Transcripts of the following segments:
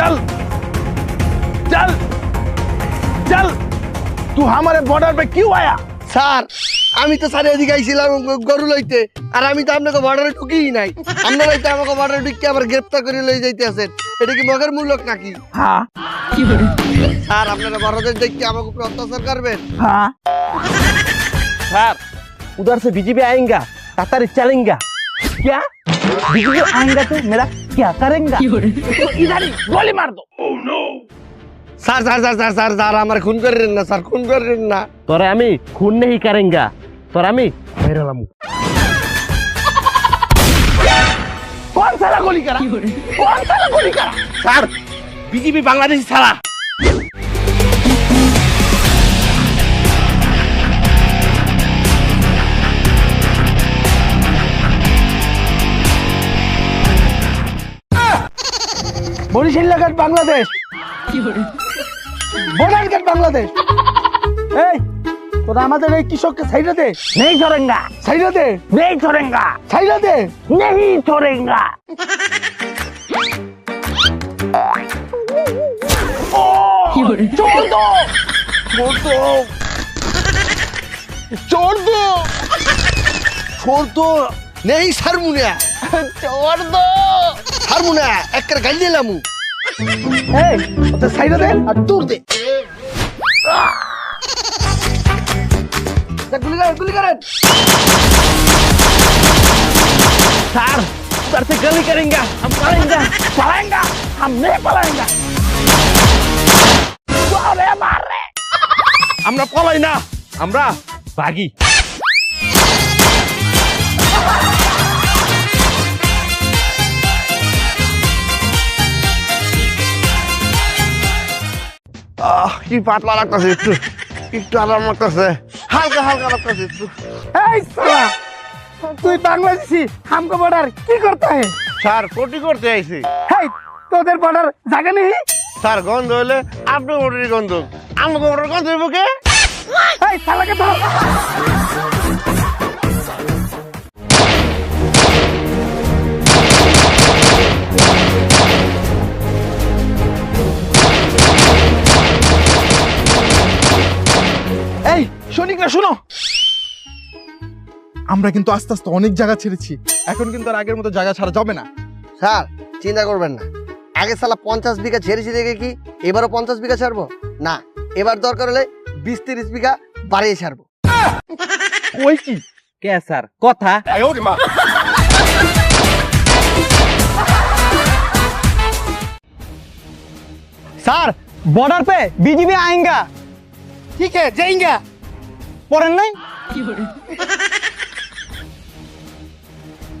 चल चल चल तू हमारे बॉर्डर पे क्यों आया স্যার আমি তো স্যার এদিকে আইছিলাম গ- গরু লইতে আর আমি তো আপনাকে বর্ডারে ঢুকিই নাই আপনারাই তো আমাকে বর্ডারে ঢুকিয়ে আবার গ্রেপ্তার করে লই যাইতে আছেন এটা কি মগের মূল্যক নাকি हाँ স্যার আপনারা বড়দের দেখতে আমাকে উপর অত্যাচার করবেন हाँ सर उधर से बीजेपी आएगा कतर चलेगा क्या बीजेपी आएगा तो मेरा क्या करेंगे तो इधर ही गोली मार दो sir sir sir sir sir sir আমার খুন করেন না স্যার খুন করেন না तोरे আমি खून नहीं करेंगे तोरे আমি मेरे लामू कौन साला गोली करा कौन साला गोली करा सर बीजेपी बांग्लादेशी বরিশিল্লা ঘাট বাংলাদেশ। বর্ডার ঘাট বাংলাদেশ। এই তোরা আমাদের এই কৃষককে ছাইড়া দে। নেই ছড়েঙ্গা ছাইড়া দে। নেই ছড়েঙ্গা ছাইড়া দে। নেই ছড়েঙ্গা চোর দো নেই সারমুনিয়া। চোর দো दो স্যার মুনে একটা গাল দিলাম এই ওদের সাইডে দে আর দূর দে তা গুলি করেন গুলি করেন सर उधर से गली करेंगे हम पढ़ेंगे पलाएंगा हम नहीं पलाएंगे अरे मार रहे আমরা পলাই না আমরা বাগি কি পাতলা লাগতেছে একটু একটু আরাম লাগতেছে। হালকা হালকা লাগতেছে একটু। এই সালা তুই বাংলাদেশি হামকো বর্ডার কি করতে হে স্যার কোটি করতে আইছি। হেই তোদের বর্ডার জায়গা নেই? স্যার গন্ধ হইলে আপনি বর্ডারের গন্ধ। আমাকে বর্ডার গন্ধ হইব কে? এই সালাকে ধর। সৈনিকরা শুনো আমরা কিন্তু আস্তে আস্তে অনেক জায়গা ছেড়েছি এখন কিন্তু আর আগের মতো জায়গা ছাড়া যাবে না স্যার চিন্তা করবেন না আগে সালা পঞ্চাশ বিঘা ছেড়েছি দেখে কি এবারও পঞ্চাশ বিঘা ছাড়বো না এবার দরকার হলে বিশ তিরিশ বিঘা বাড়িয়ে ছাড়বো ওই কি কে স্যার কথা सर बॉर्डर पे बीजीपी आएगा ঠিক আছে যাইঙ্গা পড়েন নাই?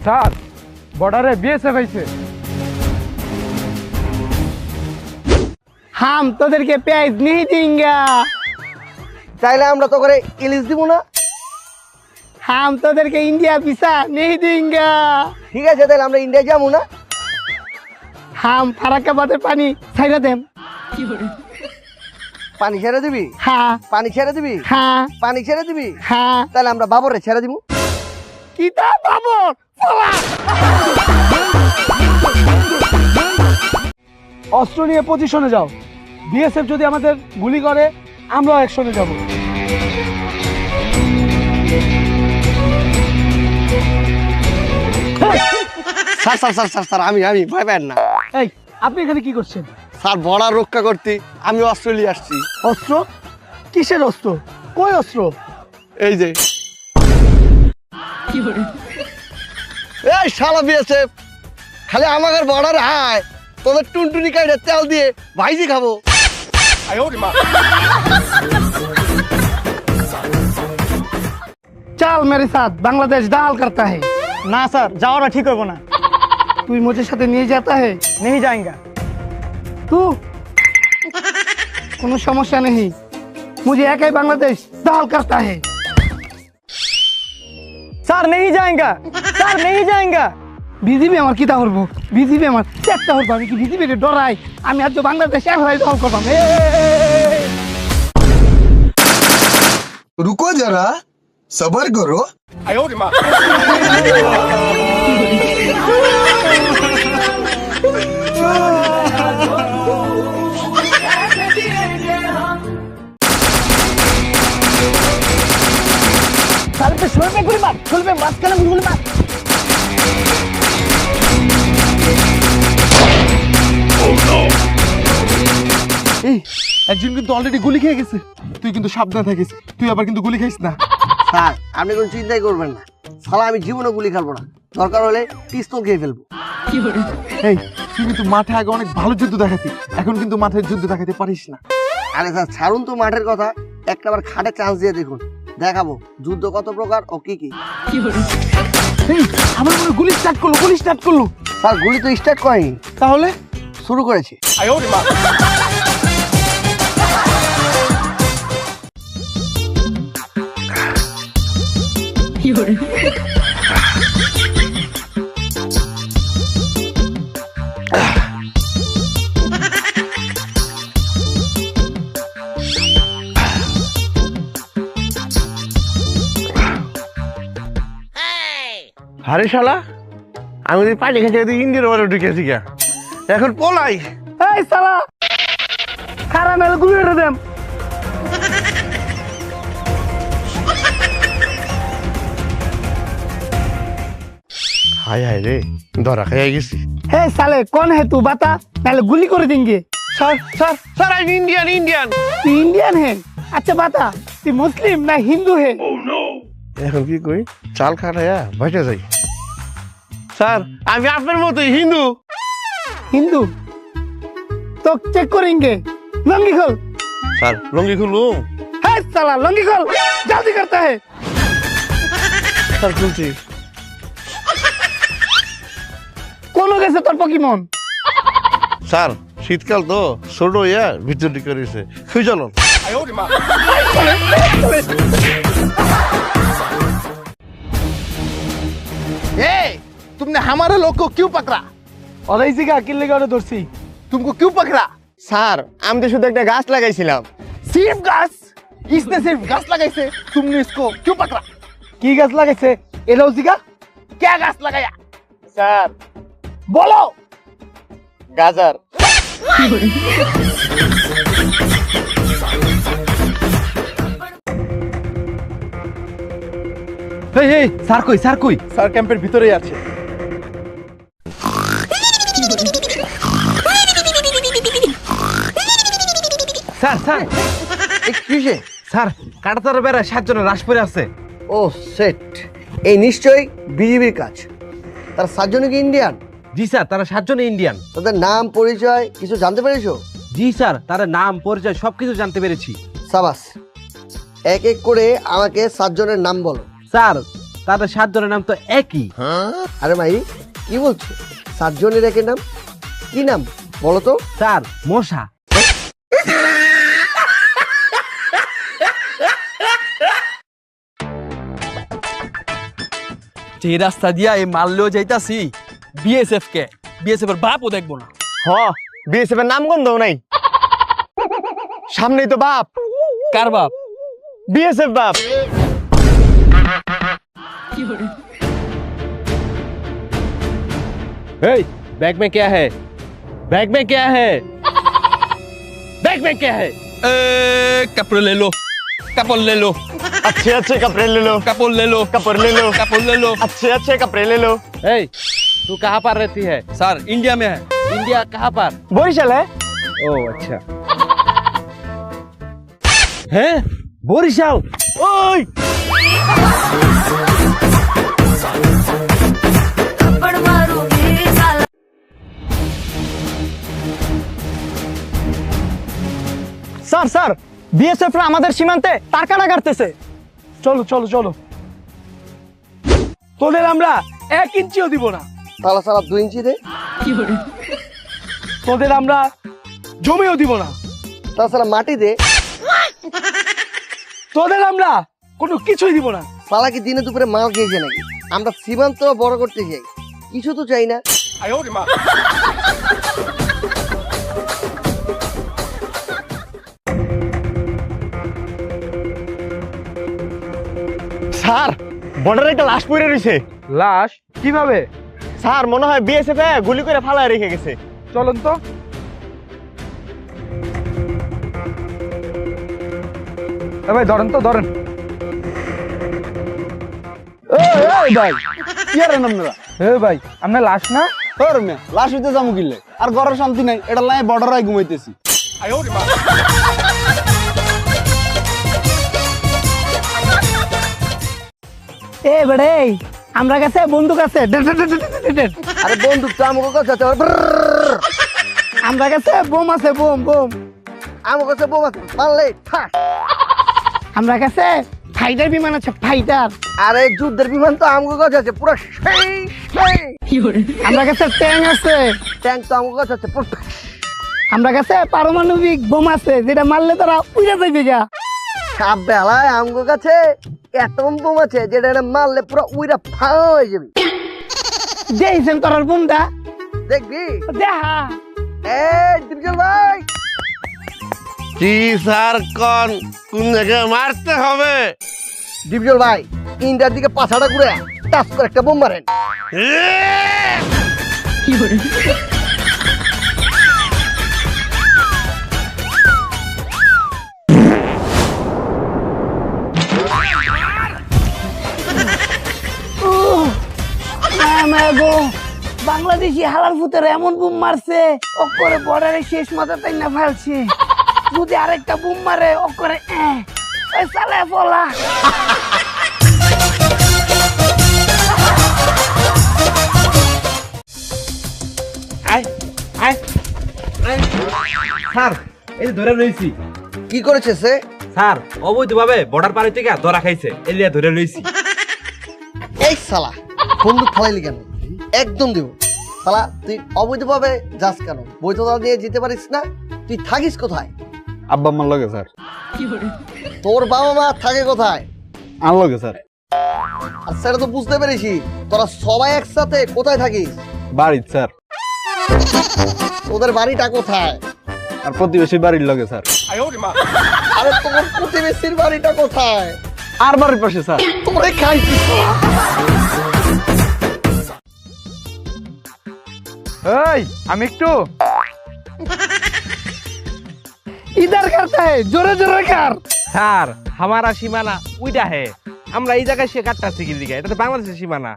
স্যার বর্ডারে বিএসএফ হয়েছে হাম তোদেরকে পেঁয়াজ নিয়ে দিঙ্গা চাইলে আমরা তো করে ইলিশ দিব না। হাম তোদেরকে ইন্ডিয়া ভিসা নিয়ে দিঙ্গা ঠিক আছে তাহলে আমরা ইন্ডিয়া যাব না। হাম ফারাকাবাদের পানি ছাইরা দেন কি করে পানি ছেড়ে দিবি? হ্যাঁ। পানি ছেড়ে দিবি? হ্যাঁ। পানি ছেড়ে দিবি? হ্যাঁ। তাহলে আমরা বাবরে ছেড়ে দিব। কি তা বাবর? অস্ত্র নিয়ে পজিশনে যাও। বিএসএফ যদি আমাদের গুলি করে আমরাও অ্যাকশনে যাব। Sir sir sir sir sir আমি আমি ভয় পাই না। এই আপনি এখানে কি করছেন? স্যার বড়া রক্ষা করতে আমি অস্ট্রেলিয়া আসছি। অস্ত্র? কিসের অস্ত্র? কই অস্ত্র? এই যে। এই শালা বিয়েছে খালি আমাদের বড়ার হায় তোদের টুনটুনি কাইটে তেল দিয়ে ভাইজি খাব। চাল মেরে সাথ বাংলাদেশ ডাল করতা হে না স্যার যাওয়াটা ঠিক হব না। তুই মোজের সাথে নিয়ে যেতে হে নেই যায়গা तू কোনো সমস্যা নেই मुझे একাই বাংলাদেশ দাল करता है सर नहीं जाएंगे सर नहीं जाएंगे বিজিবি আমার কিতা করবো বিজিবি আমার চেষ্টা করবো আমি কি বিজিবি ডরাই আমি আজ বাংলাদেশ এক হয়ে দল করবাম এ, এ, এ, এ, সার্ফে সরবে গুলি মার চলবে মাঝখানে গুলি মার। এই একজন কিন্তু অলরেডি গুলি খেয়ে গেছে। তুই কিন্তু সাবধানে থাকিস তুই আবার কিন্তু গুলি খাইস না। স্যার আপনি কোনো চিন্তাই করবেন না। শালা আমি জীবনে গুলি খেলব না। দরকার হলে পিস্তল খেয়ে ফেলব। এই তুই কিন্তু মাঠে আগে অনেক ভালো যুদ্ধ দেখাতি। এখন কিন্তু মাঠের যুদ্ধ দেখাতে পারিস না। আরে স্যার ছাড়ুন তো মাঠের কথা। একটা আবার খাটে চান্স দিয়ে দেখুন। দেখাবো যুদ্ধ কত প্রকার ও কি কি। আমার মনে গুলি স্টার্ট করল গুলি স্টার্ট করল। স্যার গুলি তো স্টার্ট করেনি। তাহলে? শুরু করেছে। আরে শালা আমি যদি পানি খেতে খেতে ইন্ডিয়ার বারে ঢুকেছি গা এখন পলাই। এই সালা খারাপ মেলে গুলি এটা দেম। হায় হায় রে ধরা খাইয়া গেছি। হে সালে কোন হে তু বাতা? নাহলে গুলি করে দেंगे স্যার স্যার স্যার আমি ইন্ডিয়ান ইন্ডিয়ান তুই ইন্ডিয়ান হে? আচ্ছা বাতা তুই মুসলিম না হিন্দু হে? এখন কি কই চাল খাটাইয়া বসে যাই। স্যার আমি আপনার মতো হিন্দু। হিন্দু? তো চেক করিং গে লঙ্গি খোল। স্যার লঙ্গি খুলুম হ্যাঁ সালা লঙ্গি খোল। জলদি করতে হে। স্যার খুলছি। কোন গেছে তোর পকিমন? স্যার শীতকাল তো ছোট ইয়া ভিতরটি করেছে। খুঁজে এই तुमने हमारे लोग को क्यों पकड़ा और इसी का अकेले का ধরছি तुमको क्यों पकड़ा স্যার আমি তো শুধু একটা গাছ লাগাইছিলাম सिर्फ घास इसने सिर्फ घास लगाई से तुमने इसको क्यों पकड़ा কি গাছ লাগাইছে এটাও জিগা क्या घास लगाया স্যার বলো গাজার এই এই স্যার কই স্যার কই স্যার ক্যাম্পের ভিতরেই আছে Sir sir. কিসে স্যার কাটাতার বেড়া সাতজনের রাস পরে আছে। ও সেট। এই নিশ্চয়ই বিজিবির কাজ। তার সাতজনে কি ইন্ডিয়ান? জি স্যার তারা সাতজনে ইন্ডিয়ান। তাদের নাম পরিচয় কিছু জানতে পেরেছ? জি স্যার তারা নাম পরিচয় সবকিছু জানতে পেরেছি। সাবাস এক এক করে আমাকে সাতজনের নাম বলো। স্যার তাদের সাতজনের নাম তো একই। আরে ভাই কি বলছো? সাতজনের একের নাম? কি নাম? বলো তো। স্যার মশা। যে রাস্তা দিয়া এই মারলেও যাইতাছি বিএসএফ কে বিএসএফ এর বাপও দেখবো না হ বিএসএফ এর নাম গন্ধও নাই সামনেই তো বাপ কার বাপ বিএসএফ বাপ এই बैग में क्या है बैग में क्या है बैग में क्या है এ কাপড় লে লো কাপড় লে লো अच्छे अच्छे कपड़े ले लो কাপড় লে লো कपड़े ले लो কাপড় লে লো अच्छे अच्छे कपड़े ले लो ए तू कहाँ पर रहती है স্যার ইন্ডিয়া মে হ্যাঁ इंडिया कहाँ पर বরিশাল है ओ अच्छा हैं बोरिशाल ओए थप्पड़ मारूंगी साला স্যার স্যার বিএসএফ রা আমাদের সীমান্তে তার কাটা কাটতেছে চলো চলো চলো। তোদের আমরা এক ইঞ্চিও দিব না। সালা সালা দুই ইঞ্চি দে। তোদের আমরা জমিও দিব না। তাহলে সালা মাটি দে। তোদের আমরা কোনো কিছুই দিব না। সালা কি দিনে দুপুরে মাল খেয়েছে নাকি। আমরা সীমান্ত বড় করতে চাই কিছু তো চাই না। স্যার বর্ডারে একটা লাশ পড়ে রয়েছে। লাশ? কীভাবে? স্যার মনে হয় বিএসএফ গুলি করে ফালায় রেখে গেছে। চলুন তো। এ ভাই ধরেন তো ধরেন। ভাই আর আপনারা এ ভাই আপনার লাশ না? তোর মে লাশ হইতে যাব কিলে আর ঘরের শান্তি নাই এটা লাই বর্ডার আই ঘুমাইতেছি। এ বেড়ে আমরা কাছে বন্দুক আছে। আরে বন্দুক তো আমাকে কাছে আমরা কাছে বোম আছে বোম বোম। আমার কাছে বোম আছে পারলে আমরা কাছে ফাইটার বিমান আছে ফাইটার আরে যুদ্ধের বিমান তো আমাকে কাছে আছে পুরো সেই সেই। আমরা কাছে ট্যাঙ্ক আছে। ট্যাঙ্ক তো আমাকে কাছে আছে আমরা কাছে পারমাণবিক বোম আছে যেটা মারলে তারা উড়ে যাবে গা। সাপ বেলায় আমাকে কাছে এতম বোম আছে যেটা মারলে পুরো উইরা ফাঁ হয়ে যাবে। দেখছেন বোমটা? দেখবি? দেখা। এই ডিপজল ভাই। কি স্যার কন? কোন জায়গায় মারতে হবে? ডিপজল ভাই ইন্ডিয়ার দিকে পাছাটা ঘুরে টাচ করে একটা বোম মারেন। এ! গো বাংলাদেশি হালার ফুতের এমন বুম মারছে অকরে বর্ডারে শেষ মাথা তাই না ফেলছে। যদি আরেকটা বুম মারে অকরে এ, সালে ফলা। স্যার এই যে ধরে রইছি। কি করেছে সে? স্যার অবৈধভাবে বর্ডার পার থেকে ধরা খাইছে। এলিয়া ধরে রইছি। এই সালা বন্দুক ফালাইলি কেন? একদম দিব। সালা তুই অবৈধভাবে যাস কেন? বৈধতা নিয়ে যেতে পারিস না তুই থাকিস কোথায়? আব্বা আমার লগে স্যার। তোর বাবা মা থাকে কোথায়? আমার লগে স্যার। আর সেটা তো বুঝতে পেরেছি তোরা সবাই একসাথে কোথায় থাকিস? বাড়ির স্যার। তোদের বাড়িটা কোথায়? আর প্রতিবেশী বাড়ির লগে স্যার। আরে তোমার প্রতিবেশীর বাড়িটা কোথায়? আর বাড়ির পাশে স্যার। তোরে খাইছিস এই আমি একটু। ইদার হে জোরে জোরে কার। স্যার হামারা সীমানা উইটা হে। আমরা এই জায়গায় সে কাটতাছি কি লিগে এটা তো বাংলাদেশের সীমানা।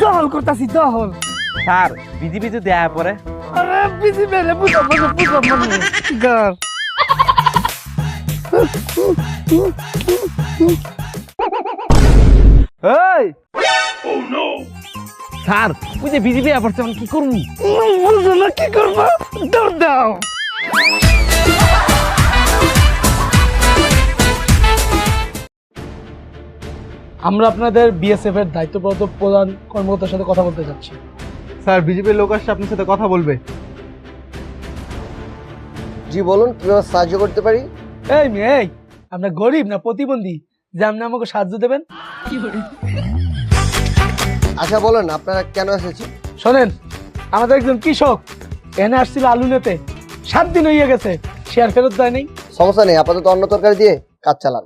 দহল করতাছি দহল। স্যার বিজি বিজি দেয়া পরে আরে বিজি মেরে বুঝো বুঝো বুঝো মনে গার Hey! Oh no! স্যার ওই যে বিজিবি দেয়া পড়ছে কি করব? বুঝো না কি করব? দৌড় দাও। আমরা আপনাদের বিএসএফ এর দায়িত্বপ্রাপ্ত প্রধান কর্মকর্তার সাথে কথা বলতে যাচ্ছি। স্যার বিজেপির লোক আসছে আপনার সাথে কথা বলবে। জি বলুন কীভাবে সাহায্য করতে পারি? এই মেয়ে এই আমরা গরিব না প্রতিবন্ধী? যে আপনি আমাকে সাহায্য দেবেন? আচ্ছা বলেন আপনারা কেন এসেছেন? শোনেন আমাদের একজন কৃষক এনে আসছিল আলু নেতে। সাত দিন হয়ে গেছে শেয়ার ফেরত দেয়নি সমস্যা নেই আপাতত অন্য তরকারি দিয়ে কাজ চালান।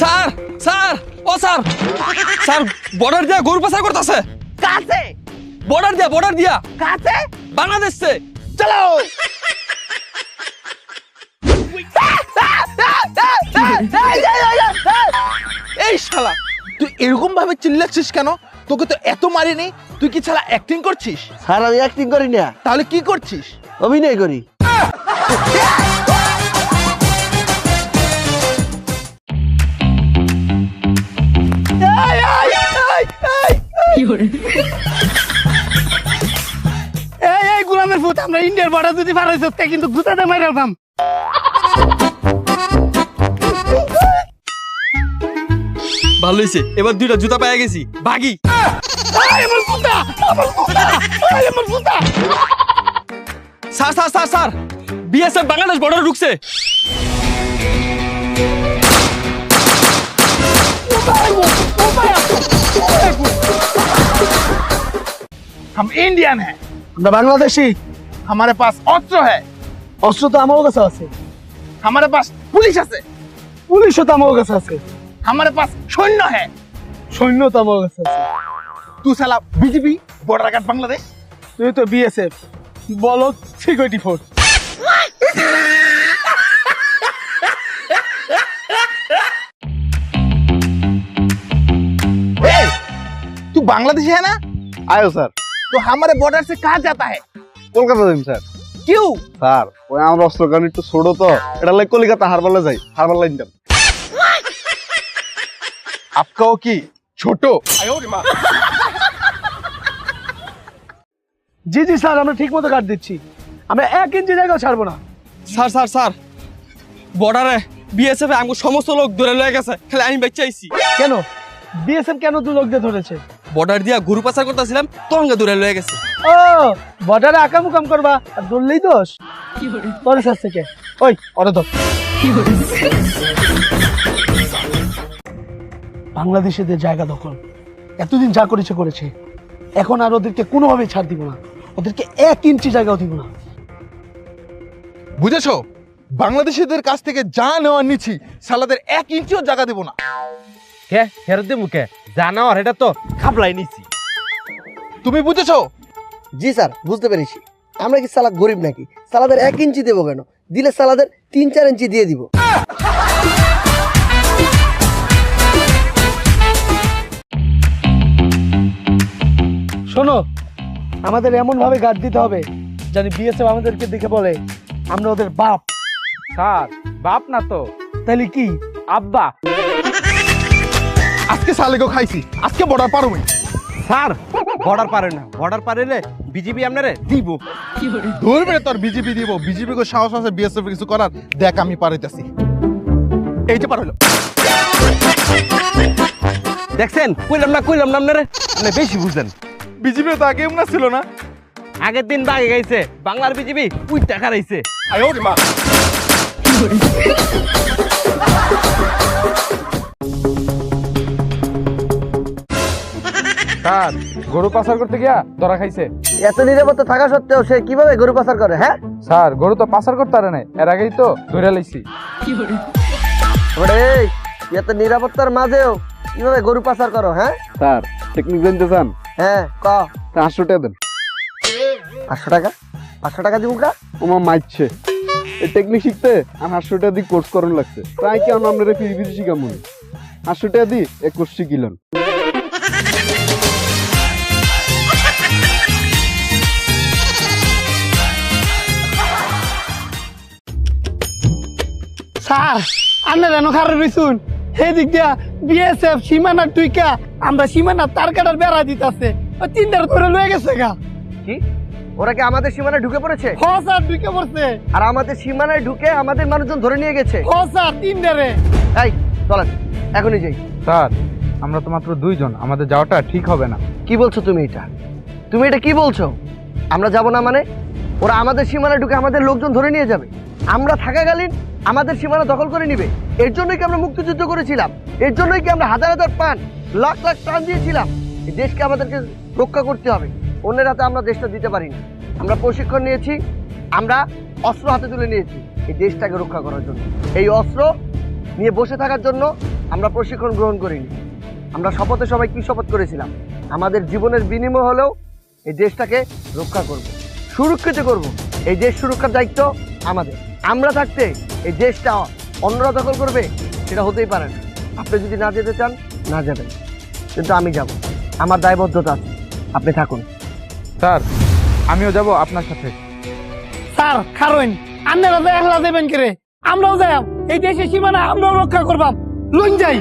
স্যার স্যার ও স্যার। স্যার বর্ডার দিয়া গরু পাচার করতেছে। কাছে? বর্ডার দিয়া বর্ডার দিয়া। কাছে? বাংলাদেশ। সে চলো এই শালা তুই এরকম ভাবে চিল্লাচ্ছিস কেন? তোকে তো এত মারিনি তুই কি ছাড়া অ্যাক্টিং করছিস? স্যার আমি অ্যাক্টিং করি না। তাহলে কি করছিস? অভিনয় করি। এই এই গুলামের ফুট আমরা ইন্ডিয়ার বর্ডার যদি পার হয়েছে তে কিন্তু জুতাতে মাইরাল পাম ভালো হয়েছে এবার দুইটা জুতা পাইয়া গেছি ভাগি এই আমার জুতা আমার জুতা এই আমার জুতা sir sir sir sir BSF Bangladesh বর্ডারে ঢুকছে हम इंडियन हैं আমরা বাংলাদেশি हमारे पास अस्त्र है অস্ত্র তো আমার কাছে আছে हमारे पास पुलिस है পুলিশও তো আমার কাছে আছে हमारे पास सैन्य है সৈন্য তো আমার কাছে আছে तू साला बीजेपी बॉर्डर गार्ड बांग्लादेश তুই তো বিএসএফ বলো সিকিউরিটি ফোর্স तू बांग्लादेशी है ना আয়ো স্যার तो हमारे बॉर्डर से कहाँ जाता है কলকাতা যাইম স্যার क्यों স্যার ওই আমার অস্ত্র কারণ একটু ছোট তো এটা লাগে কলিকাতা হারবালে যাই হারবার লাইন আপকাও কি ছোট জি জি স্যার আমরা ঠিক মতো কাট দিচ্ছি। আমরা এক ইঞ্চি জায়গা ছাড়বো না। Sir sir sir. বর্ডারে বিএসএফ আমি সমস্ত লোক ধরে লয়ে গেছে। খালি আমি বেঁচে আইছি। কেন? বিএসএফ কেন দু লোকদের ধরেছে? বর্ডার দিয়া ঘুরু পাচার করতেছিলাম তরঙ্গে দূরে লয়ে গেছে। ও বর্ডারে আকাম কাম করবা আর দৌড়লেই দোষ? তোর কাছ থেকে। ওই অরে দোষ কি বাংলাদেশিদের জায়গা দখল। এতদিন যা করেছে করেছে। এখন আর ওদেরকে কোনোভাবে ছাড় দিব না। ওদেরকে এক ইঞ্চি জায়গাও দিব না। বুঝেছ? বাংলাদেশিদের কাছ থেকে যা নেওয়ার নিচ্ছি সালাদের এক ইঞ্চিও জায়গা দেবো না। কে? ফেরত দেবো কে? জানাওয়ার এটা তো খাপলাই নিচ্ছি। তুমি বুঝেছ? জি স্যার বুঝতে পেরেছি। আমরা কি সালাদ গরিব নাকি? সালাদের এক ইঞ্চি দেবো কেন? দিলে সালাদের তিন চার ইঞ্চি দিয়ে দিব। শোনো আমাদের এমন ভাবে গার্ড দিতে হবে জানি বিএসএফ আমাদেরকে দেখে বলে আমরা ওদের বাপ। স্যার বাপ না তো। তাহলে কি? আব্বা। আজকে সালেকেও খাইছি আজকে বর্ডার পারো স্যার বর্ডার পারে না। বর্ডার পারেলে বিজেপি আপনারে দিব। ধরবে তোর বিজেপি দিব। বিজেপি কো সাহস আছে বিএসএফ কিছু করার। দেখ আমি পারাইতেছি এই যে পার হলো দেখছেন? কইলাম না কইলাম না আপনারে। আপনি বেশি বুঝেন বিজেপি তো আগে না ছিল না? আগের দিন বাগে গাইছে বাংলার বিজেপি উই টাকা রাইছে। মা। স্যার গরু পাচার করতে গিয়া ধরা খাইছে। এত নিরাপত্তা থাকা সত্ত্বেও সে কীভাবে গরু পাচার করে হ্যাঁ? স্যার গরু তো পাচার করতে পারে না এর আগেই তো ধরে লাইছি। ওরে এত নিরাপত্তার মাঝেও কীভাবে গরু পাচার করো হ্যাঁ? স্যার টেকনিক জানতে চান? হ্যাঁ ক? পাঁচশো টাকা দেন। পাঁচশো টাকা? পাঁচশো টাকা দিব কা ওমা মাইছে। এই টেকনিক শিখতে আর আটশো টাকা দিয়ে কোর্স করুন লাগছে। তাই কি আমরা আপনারা ফিরি ফিরি শিখামু আটশো টাকা দিয়ে এক কোর্স শিখিলেন। স্যার আন্না রেনো খারে রইছুন সেই দিক দিয়া বিএসএফ সীমানা টুইকা আমরা সীমানা তার কাটার বেড়া দিতাছে। ওই তিনটার ধরে লয়ে গেছে গা। কি? ওরা কি আমাদের সীমানায় ঢুকে পড়েছে? হ স্যার ঢুকে পড়ছে। আর আমাদের সীমানায় ঢুকে আমাদের মানুষজন ধরে নিয়ে গেছে? হ স্যার তিনটারে এই চলেন এখনই যাই। স্যার আমরা তো মাত্র দুইজন আমাদের যাওয়াটা ঠিক হবে না। কি বলছো তুমি এটা? তুমি এটা কি বলছো? আমরা যাব না মানে? ওরা আমাদের সীমানায় ঢুকে আমাদের লোকজন ধরে নিয়ে যাবে। আমরা থাকাকালীন আমাদের সীমানা দখল করে নিবে। এর জন্যই কি আমরা মুক্তিযুদ্ধ করেছিলাম? এর জন্যই কি আমরা হাজার হাজার প্রাণ, লাখ লাখ প্রাণ দিয়েছিলাম? দেশকে আমাদেরকে রক্ষা করতে হবে। অন্যের হাতে আমরা দেশটা দিতে পারি না আমরা প্রশিক্ষণ নিয়েছি, আমরা অস্ত্র হাতে তুলে নিয়েছি এই দেশটাকে রক্ষা করার জন্য। এই অস্ত্র নিয়ে বসে থাকার জন্য আমরা প্রশিক্ষণ গ্রহণ করিনি। আমরা শপথে সবাই কী শপথ করেছিলাম? আমাদের জীবনের বিনিময় হলেও এই দেশটাকে রক্ষা করব, সুরক্ষিত করব। এই দেশ সুরক্ষার দায়িত্ব আমাদের। আমরা থাকতে এই দেশটা অন্যরা দখল করবে সেটা হতেই পারে না। আপনি যদি না যেতে চান না যাবেন। কিন্তু আমি যাব। আমার দায়বদ্ধতা আছে। আপনি থাকুন। স্যার আমিও যাব আপনার সাথে। স্যার কারণ আপনারা একলা দেবেন কে রে আমরাও যাই। এই দেশের সীমানা আমরাও রক্ষা করবাম। লুন যাই।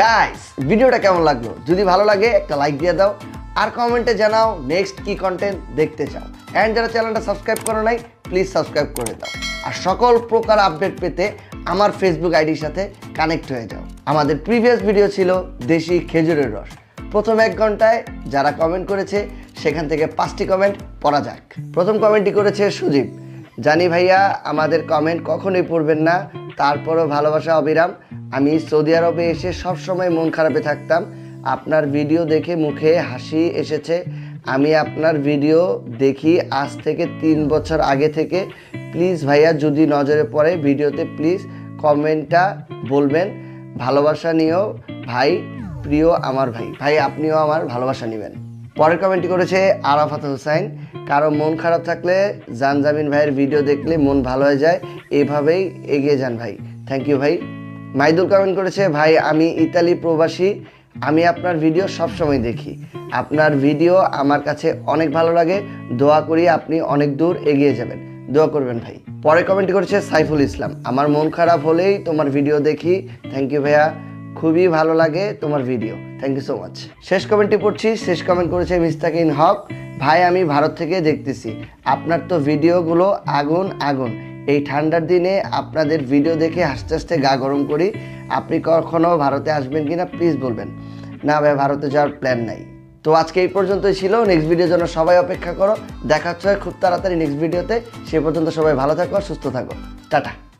গাইস ভিডিওটা কেমন লাগল? যদি ভালো লাগে, একটা লাইক দিয়ে দাও। আর কমেন্টে জানাও নেক্সট কি কন্টেন্ট দেখতে চাও। অ্যান্ড যারা চ্যানেলটা সাবস্ক্রাইব করো নাই প্লিজ সাবস্ক্রাইব করে দাও। আর সকল প্রকার আপডেট পেতে আমার ফেসবুক আইডির সাথে কানেক্ট হয়ে যাও। আমাদের প্রিভিয়াস ভিডিও ছিল দেশি খেজুরের রস। প্রথম এক ঘন্টায় যারা কমেন্ট করেছে, সেখান থেকে পাঁচটি কমেন্ট পড়া যাক। প্রথম কমেন্টটি করেছে সুদীপ। জানি ভাইয়া, আমাদের কমেন্ট কখনোই পড়বেন না। তারপরও ভালোবাসা অবিরাম। আমি সৌদি আরবে এসে সব সময় মন খারাপে থাকতাম। আপনার ভিডিও দেখে মুখে হাসি এসেছে। আমি আপনার ভিডিও দেখি আজ থেকে তিন বছর আগে থেকে। প্লিজ ভাইয়া, যদি নজরে পড়ে ভিডিওতে প্লিজ কমেন্টটা বলবেন। ভালোবাসা নিয়েও ভাই, প্রিয় আমার ভাই। ভাই, আপনিও আমার ভালোবাসা নেবেন। পরের কমেন্টটি করেছে আরাফাত হোসাইন। কারও মন খারাপ থাকলে জানজামিন ভাইয়ের ভিডিও দেখলে মন ভালো হয়ে যায়। এভাবেই এগিয়ে যান ভাই। থ্যাংক ইউ ভাই। মাইদুল কমেন্ট করেছে, ভাই, আমি ইতালি প্রবাসী, আমি আপনার ভিডিও সব সময় দেখি। আপনার ভিডিও আমার কাছে অনেক ভালো লাগে, দোয়া করি আপনি অনেক দূর এগিয়ে যাবেন। দোয়া করবেন ভাই। পরে কমেন্ট করেছে, সাইফুল ইসলাম, আমার মন খারাপ হলেই তোমার ভিডিও দেখি। থ্যাংক ইউ ভাইয়া, খুবই ভালো লাগে তোমার video. Thank you so much শেষ কমেন্টটি পড়ছি, শেষ কমেন্ট করেছে মিস্তাকিন হক ভাই, আমি ভারত থেকে দেখতেছি। আপনার তো ভিডিওগুলো আগুন আগুন। এই ঠান্ডার দিনে আপনাদের ভিডিও দেখে হাসতে হাসতে গা গরম করি। আপনি কখনো ভারতে আসবেন কি না প্লিজ বলবেন। না ভাই, ভারতে যাওয়ার প্ল্যান নাই। তো আজকে এই পর্যন্তই ছিল। নেক্সট ভিডিওর জন্য সবাই অপেক্ষা করো। দেখা হচ্ছে খুব তাড়াতাড়ি নেক্সট ভিডিওতে সে পর্যন্ত সবাই ভালো থাকো, সুস্থ থাকো। টাটা।